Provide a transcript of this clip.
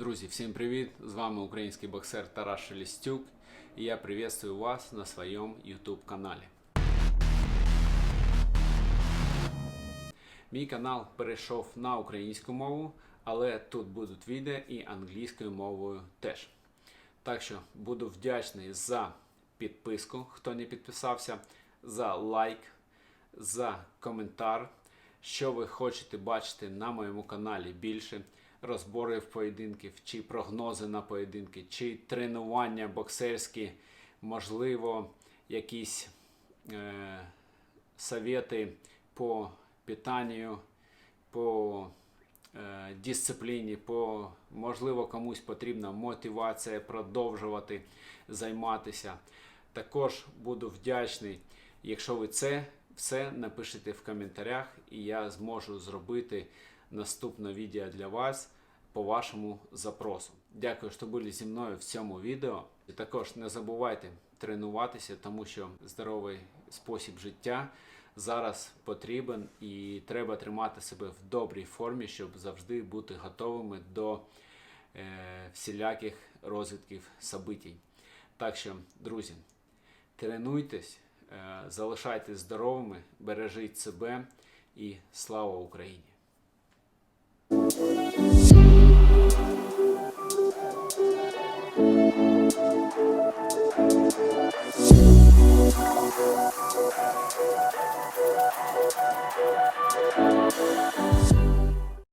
Друзі, всім привіт! З вами український боксер Тарас Шелестюк і я приветствую вас на своєму YouTube каналі. Мій канал перейшов на українську мову, але тут будуть відео і англійською мовою теж. Так що буду вдячний за підписку, хто не підписався, за лайк, за коментар, що ви хочете бачити на моєму каналі більше розборів поєдинків, чи прогнози на поєдинки, чи тренування боксерські, можливо, якісь е, совєти по питанню, по е, дисципліні, по можливо комусь потрібна мотивація продовжувати займатися. Також буду вдячний, якщо ви це все напишете в коментарях, і я зможу зробити наступне відео для вас по вашому запросу. Дякую, що були зі мною в цьому відео. І також не забувайте тренуватися, тому що здоровий спосіб життя зараз потрібен і треба тримати себе в добрій формі, щоб завжди бути готовими до е, всіляких розвитків событій. Так що, друзі, тренуйтесь, е, залишайтесь здоровими, бережіть себе і слава Україні!